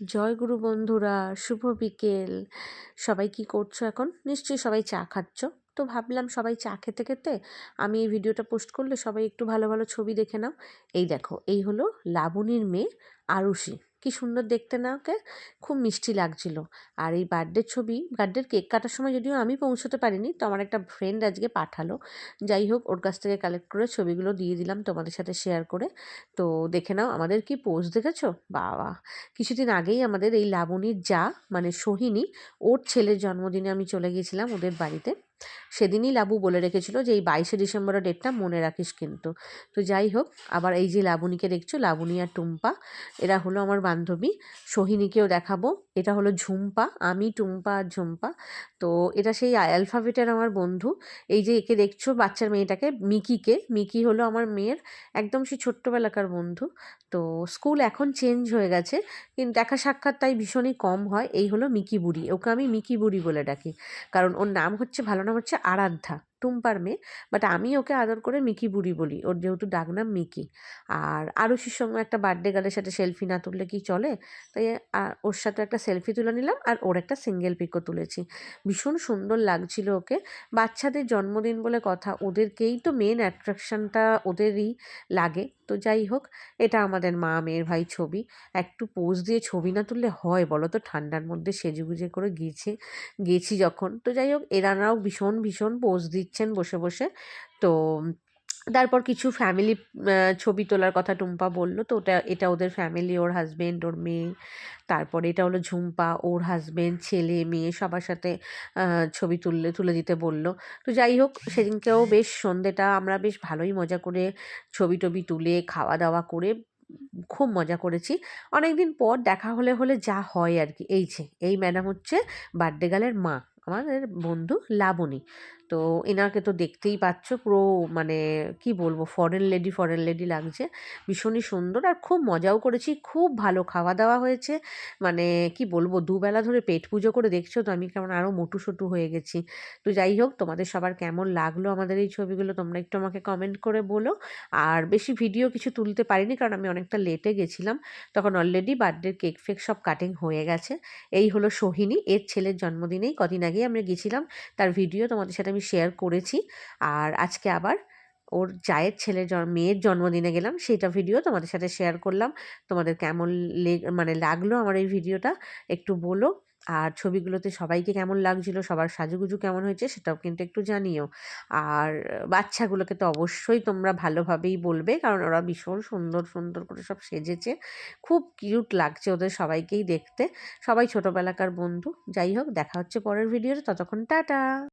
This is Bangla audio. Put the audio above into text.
জয় গুরু বন্ধুরা, শুভ বিকেল। সবাই কি করছ এখন? নিশ্চয়ই সবাই চা খাচ্ছ। তো ভাবলাম সবাই চা খেতে খেতে আমি এই ভিডিওটা পোস্ট করলে সবাই একটু ভালো ভালো ছবি দেখে নাও। এই দেখো, এই হলো লাবণীর মেয়ে আরুষি। কি সুন্দর দেখতে না ওকে? খুব মিষ্টি লাগছিল। আর এই বার্থডের ছবি বার্থডের কেক কাটার সময় যদিও আমি পৌঁছতে পারিনি, তো আমার একটা ফ্রেন্ড আজকে পাঠালো। যাই হোক, ওর কাছ থেকে কালেক্ট করে ছবিগুলো দিয়ে দিলাম তোমাদের সাথে শেয়ার করে। তো দেখে নাও, আমাদের কি পোজ দেখেছ? বাবা! কিছুদিন আগেই আমাদের এই লাবণীর যা মানে সোহিনী, ওর ছেলের জন্মদিনে আমি চলে গিয়েছিলাম ওদের বাড়িতে। সেদিনই লাবু বলে রেখেছিল যে, এই বাইশে ডিসেম্বরের ডেটটা মনে রাখিস কিন্তু। তো যাই হোক, আবার এই যে লাবণীকে দেখছ, লাবণী আর টুম্পা, এরা হলো আমার বান্ধবী। সোহিনীকেও দেখাবো। এটা হলো ঝুম্পা, আমি টুম্পা আর ঝুম্পা। তো এটা সেই অ্যালফাবেটের আমার বন্ধু। এই যে একে দেখছ, বাচ্চার মেয়েটাকে, মিকিকে। মিকি হলো আমার মেয়ের একদম সেই ছোট্টবেলাকার বন্ধু। তো স্কুল এখন চেঞ্জ হয়ে গেছে, কিন্তু দেখা সাক্ষাৎ তাই ভীষণই কম হয়। এই হলো মিকি বুড়ি। ওকে আমি মিকি বুড়ি বলে ডাকি। কারণ ওর নাম হচ্ছে ভালো নাম হচ্ছে আরাধ্যা। টুম্পার মেয়ে বাট আমি ওকে আদর করে মিকি বুড়ি বলি। ওর যেহেতু ডাকনাম মিকি। আর আরুষির সঙ্গে একটা বার্থডে গার্লের সাথে সেলফি না তুললে কি চলে? তাই ওর সাথে একটা সেলফি তুলে নিলাম আর ওর একটা সিঙ্গেল পিকও তুলেছি। ভীষণ সুন্দর লাগছিল ওকে। বাচ্চাদের জন্মদিন বলে কথা, ওদেরকেই তো মেন অ্যাট্রাকশানটা ওদেরই লাগে। তো যাই হোক, এটা আমাদের মা মেয়ের ভাই ছবি। একটু পোজ দিয়ে ছবি না তুললে হয় বলো তো ঠান্ডার মধ্যে সেজেগুজে করে গিয়েছে গেছি যখন। তো যাই হোক এরানাও ভীষণ ভীষণ পোজ দিচ্ছেন বসে বসে। তো তারপর কিছু ফ্যামিলি ছবি তোলার কথা টুম্পা বলল। তো ওটা, এটা ওদের ফ্যামিলি ওর হাজব্যান্ড ওর মেয়ে। তারপরে এটা হলো ঝুম্পা, ওর হাজব্যান্ড ছেলে, মেয়ে সবার সাথে ছবি তুললে, তুলে দিতে বলল। তো যাই হোক, সেদিনকেও বেশ সন্ধেটা আমরা বেশ ভালোই মজা করে ছবি টবি তুলে, খাওয়া দাওয়া করে খুব মজা করেছি। অনেক দিন পর দেখা হলে হলে যা হয় আর কি। এই যে, এই ম্যাডাম হচ্ছে বার্থডে গালের মা। আমাদের বন্ধু লাবণী। তো এনাকে তো দেখতেই পাচ্ছ পুরো মানে কি বলব ফরেন লেডি ফরেন লেডি লাগছে। ভীষণই সুন্দর আর খুব মজাও করেছি, খুব ভালো খাওয়া দাওয়া হয়েছে। মানে কি বলব দুবেলা ধরে পেট পুজো করে দেখছ তো আমি কেমন আরও মোটু সোটু হয়ে গেছি। তো যাই হোক তোমাদের সবার কেমন লাগল আমাদের এই ছবিগুলো তোমরা একটু আমাকে কমেন্ট করে বলো। আর বেশি ভিডিও কিছু তুলতে পারিনি কারণ আমি অনেকটা লেটে গেছিলাম। তখন অলরেডি বার্থডের কেক ফেক সব কাটিং হয়ে গেছে। এই হলো সোহিনী, এর ছেলের জন্মদিনেই কদিন আগেই আমরা গেছিলাম। তার ভিডিও তোমাদের সাথে আমি শেয়ার করেছি। আর আজকে আবার ওর জায়ের ছেলের মেয়ের জন্মদিনে গেলাম, সেইটা ভিডিও তোমাদের সাথে শেয়ার করলাম। তোমাদের কেমন মানে লাগল আমার এই ভিডিওটা একটু বলো। আর ছবিগুলোতে সবাইকে কেমন লাগছিল, সবার সাজুগুজু কেমন হয়েছে সেটাও কিন্তু একটু জানিও। আর বাচ্চাগুলোকে তো অবশ্যই তোমরা ভালোভাবেই বলবে, কারণ ওরা ভীষণ সুন্দর সুন্দর করে সব সেজেছে। খুব কিউট লাগছে ওদের সবাইকেই দেখতে। সবাই ছোটোবেলাকার বন্ধু। যাই হোক, দেখা হচ্ছে পরের ভিডিওতে ততক্ষণ টাটা!